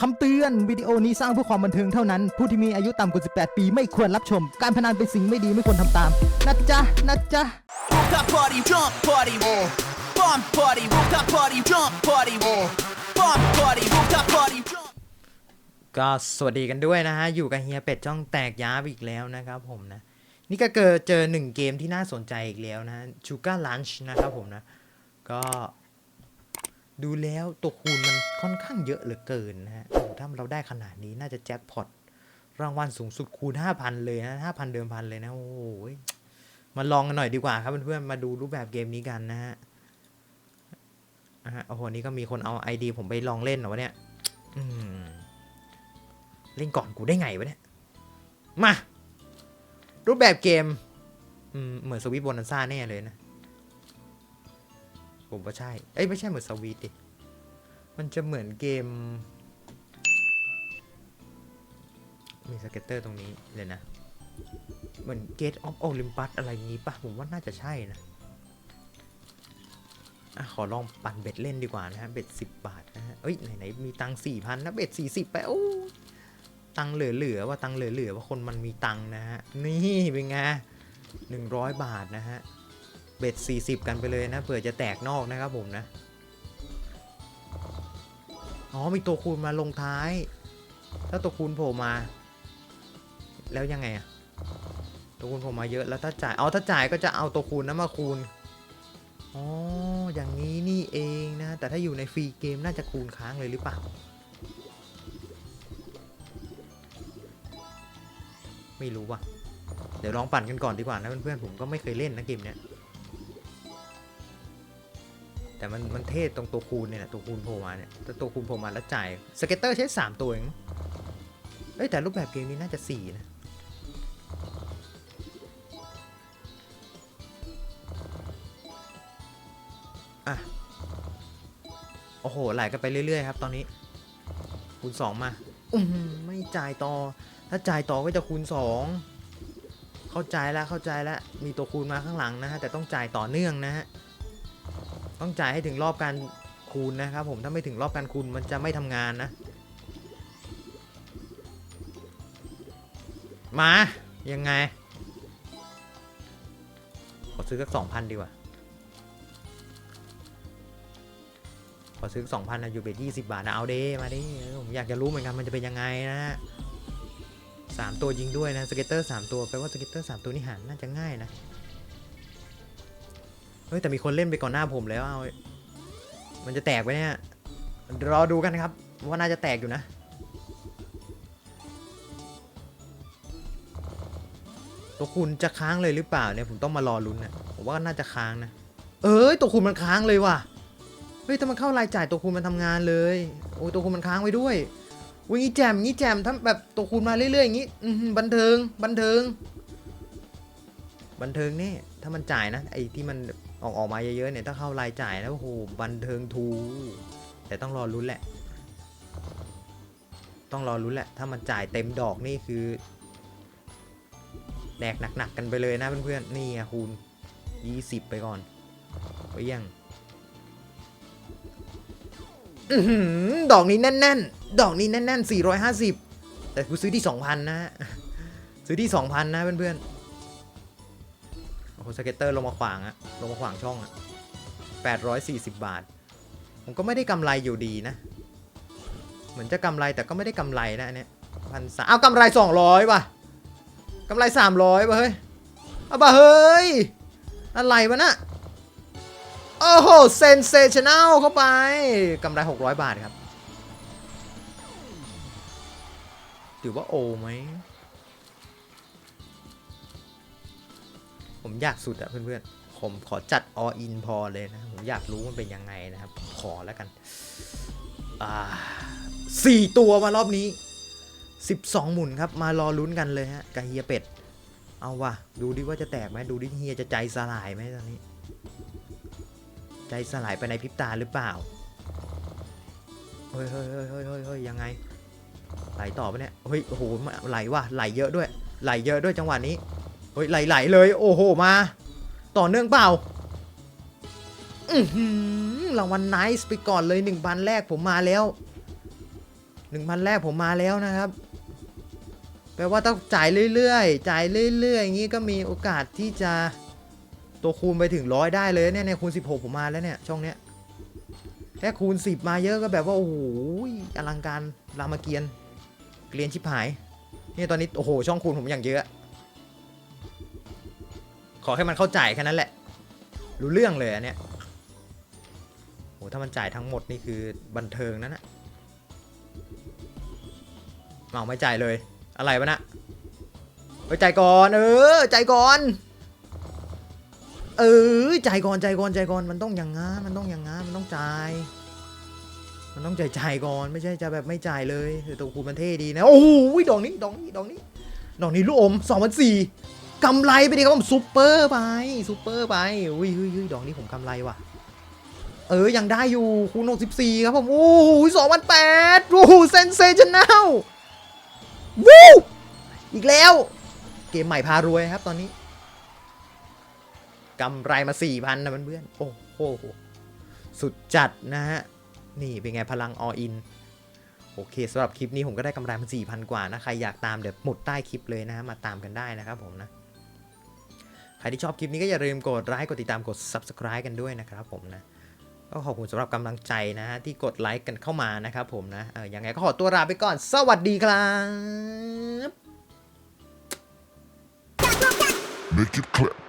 คำเตือนวิดีโอนี้สร้างเพื่อความบันเทิงเท่านั้น ผู้ที่มีอายุต่ำกว่า 18 ปีไม่ควรรับชม การพนันเป็นสิ่งไม่ดีไม่ควรทำตาม นะจ๊ะ นะจ๊ะ Rooftop party, jump party, bomb party, rooftop party, jump party, bomb party, rooftop party, jump. ก็สวัสดีกันด้วยนะฮะ อยู่กับเฮียเป็ดจ้องแตกย้าบอีกแล้วนะครับผมนะ นี่ก็เกิดเจอหนึ่งเกมที่น่าสนใจอีกแล้วนะชูการ์ลันช์นะครับผมนะ ก็ ดูแล้วตัวคูณมันค่อนข้างเยอะเหลือเกินนะฮะโอ้โหถ้าเราได้ขนาดนี้น่าจะแจ็คพอตรางวัลสูงสุดคูณ 5,000 เลยนะ 5,000 เดิมพันเลยนะ โอ้โหมาลองกันหน่อยดีกว่าครับเพื่อนๆมาดูรูปแบบเกมนี้กันนะฮะอะโอ้โห นี่ก็มีคนเอาไอดีผมไปลองเล่นเหรอวะเนี่ยอืมเล่นก่อนกูได้ไงวะเนี่ย มา รูปแบบเกมอืมเหมือนสวิตบอนันซ่าแน่เลยนะ ผมว่าใช่ เอ้ยไม่ใช่เหมือนสวิตดิมันจะเหมือนเกม มีสเก็ตเตอร์ตรงนี้เลยนะ เหมือน Gate of Olympus อะไรนี้ปะผมว่าน่าจะใช่นะอะขอลองปั่นเบ็ดเล่นดีกว่านะฮะ เบ็ดสิบบาทนะฮะ เอ้ยไหนๆมีตังสี่พันนะเบ็ดสี่สิบไปโอ้ตังค์เหลือๆว่าตังค์เหลือๆว่าคนมันมีตังค์นะฮะ นี่เป็นไงหนึ่งร้อยบาทนะฮะ เบ็ดสี่สิบกันไปเลยนะเผื่อจะแตกนอกนะครับผมนะ อ๋อมีตัวคูณมาลงท้าย ถ้าตัวคูณโผล่มา แล้วยังไงอะตัวคูณโผล่มาเยอะแล้วถ้าจ่ายเอาถ้าจ่ายก็จะเอาตัวคูณนั้นมาคูณอ๋ออย่างนี้นี่เองนะ แต่ถ้าอยู่ในฟรีเกมน่าจะคูณค้างเลยหรือเปล่า ไม่รู้ว่ะ เดี๋ยวลองปั่นกันก่อนดีกว่านะเพื่อนๆผมก็ไม่เคยเล่นนะเกมเนี้ย แต่มันมันเท่ตรงตัวคูณเนี่ยนะตัวคูณโผล่มาเนี่ยตัวคูณโผล่มาแล้วจ่ายสเก็ตเตอร์ใช้ 3 ตัวเองเอ้ยแต่รูปแบบเกมนี้น่าจะ 4 นะ อะ โอ้โห ไหลกันไปเรื่อย ๆ ครับ ตอนนี้ คูณ 2 มาอือหือไม่จ่ายต่อ ถ้าจ่ายต่อก็จะคูณ 2 เข้าใจแล้วเข้าใจแล้ว มีตัวคูณมาข้างหลังนะฮะ แต่ต้องจ่ายต่อเนื่องนะฮะ ต้องจ่ายให้ถึงรอบการคูณนะครับผมถ้าไม่ถึงรอบการคูณมันจะไม่ทำงานนะ มา ยังไง ขอซื้อสักสองพันดีกว่า ขอซื้อสองพันนะอยู่เบ็ดยี่สิบาทนะเอาเด้มาดิผมอยากจะรู้เหมือนกันมันจะเป็นยังไงนะฮะสามตัวยิงด้วยนะสเก็ตเตอร์สามตัวแปลว่าสเก็ตเตอร์สามตัวนี่หารน่าจะง่ายนะ เฮ้ยแต่มีคนเล่นไปก่อนหน้าผมแล้วเอามันจะแตกไปเนี่ยรอดูกันครับว่าน่าจะแตกอยู่นะ ตัวคุณจะค้างเลยหรือเปล่าเนี่ยผมต้องมารอลุ้นนะผมว่าน่าจะค้างนะ เอ้ยตัวคุณมันค้างเลยว่ะเฮ้ยถ้ามันเข้ารายจ่ายตัวคูณมันทำงานเลยโอ้ตัวคูณมันค้างไว้ด้วยอุ้ยงี้แจมงี้แจมถ้าแบบตัวคูณมาเรื่อยๆอย่างงี้บันเทิงบันเทิง บันเทิงเนี่ยถ้ามันจ่ายนะไอ้ที่มัน ออกออกมาเยอะๆเนี่ยถ้าเข้ารายจ่ายแล้วโอ้โหบันเทิงทูแต่ต้องรอลุ้นแหละ ต้องรอลุ้นแหละ ถ้ามันจ่ายเต็มดอกนี่คือ แดกหนักๆกันไปเลยนะเพื่อนๆนี่อะคูณ20ไปก่อนไปยังอื้อหือดอกนี้แน่นๆ ดอกนี้แน่นๆ450 แต่กูซื้อที่ 2,000 นะฮะซื้อที่ 2,000 นะเพื่อนๆ โอ้โหสเก็ตเตอร์ลงมาขวางอะลงมาขวางช่องอะ840 บาท ผมก็ไม่ได้กำไรอยู่ดีนะ เหมือนจะกำไรแต่ก็ไม่ได้กำไรนะอันเนี้ยพันสามเอากำไร 200ว่ะกำไร 300ว่ะเฮ้ยเอาบ่ะเฮ้ย อะไรวะนะโอ้โหเซนเซชันแนลเข้าไปกำไร 600 บาทครับ ถือว่าโอไหม ผมอยากสุดอะเพื่อนๆ ผมขอจัด all in พอเลยนะ ผมอยากรู้มันเป็นยังไงนะครับ ขอแล้วกันอ่าสี่ตัวมารอบนี้ 12 หมุนครับ มารอลุ้นกันเลยฮะกับเฮียเป็ด เอาว่ะ ดูดิว่าจะแตกไหมดูดิเฮียจะใจสลายไหมตอนนี้ ใจสลายไปในพริบตาหรือเปล่า เฮ้ยเฮ้ยเฮ้ยเฮ้ยเฮ้ยเฮ้ยยังไง ไหลต่อไปเนี่ย เฮ้ย โอ้โห ไหลว่ะ ไหลเยอะด้วย ไหลเยอะด้วยจังหวะนี้ ฮ้ยไหลไหลเลย โอ้โหมา ต่อเนื่องเปล่า อือหือรางวัลไนซ์ไปก่อนเลยหนึ่งพันแรกผมมาแล้วหนึ่งพันแรกผมมาแล้วนะครับ แปลว่าต้องจ่ายเรื่อยๆ จ่ายเรื่อยๆ อย่างนี้ก็มีโอกาสที่จะตัวคูณไปถึงร้อยได้เลยเนี่ยเนี่ยคูณ 16 ผมมาแล้วเนี่ย ช่องเนี้ยแค่คูณ 10 มาเยอะก็แบบว่า โอ้โหอลังการรามเกียรติ์เกลียนชิบหาย นี่ตอนนี้ โอ้โห ช่องคูณผมอย่างเยอะ อให้มันเข้าใจแค่นั้นแหละ รู้เรื่องเลยอันเนี้ยโหถ้ามันจ่ายทั้งหมดนี่คือบันเทิงนั่นนะเอาไม่จ่ายเลย อะไรวะนะไปจ่ายก่อนเออจ่ายก่อน เออจ่ายก่อนจ่ายก่อนจ่ายก่อนมันต้องอย่างงั้นมันต้องอย่างงั้นมันต้องจ่ายมันต้องจ่ายจ่ายก่อนไม่ใช่จะแบบไม่จ่ายเลยเออตัวคูณมันเท่ดีนะโอ้โหดอกนี้ดอกนี้ดอกนี้ดอกนี้ลูกอมสองพันสี่ กำไรไปดิครับผมซูเปอร์ไปซูเปอร์ไปอุ้ยอุ้ยดอกนี้ผมกำไรว่ะ เออ ยังได้อยู่คูณ64ครับผม โอ้โห2008โอ้โหเซนเซชันแนลวู้อีกแล้ว เกมใหม่พารวยครับตอนนี้กำไรมา4,000นนะเพื่อนโอ้โหสุดจัดนะฮะ นี่เป็นไงพลังออินโอเคสำหรับคลิปนี้ผมก็ได้กำไรมา4,000 กว่านะ ใครอยากตามเดี๋ยวหมดใต้คลิปเลยนะฮะ มาตามกันได้นะครับผมนะ ใครที่ชอบคลิปนี้ก็อย่าลืมกดไลค์กดติดตามกด subscribe กันด้วยนะครับผมนะก็ขอบคุณสำหรับกำลังใจนะฮะที่กดไลค์กันเข้ามานะครับผมนะเออยังไงก็ขอตัวลาไปก่อน สวัสดีครับ Make it clap.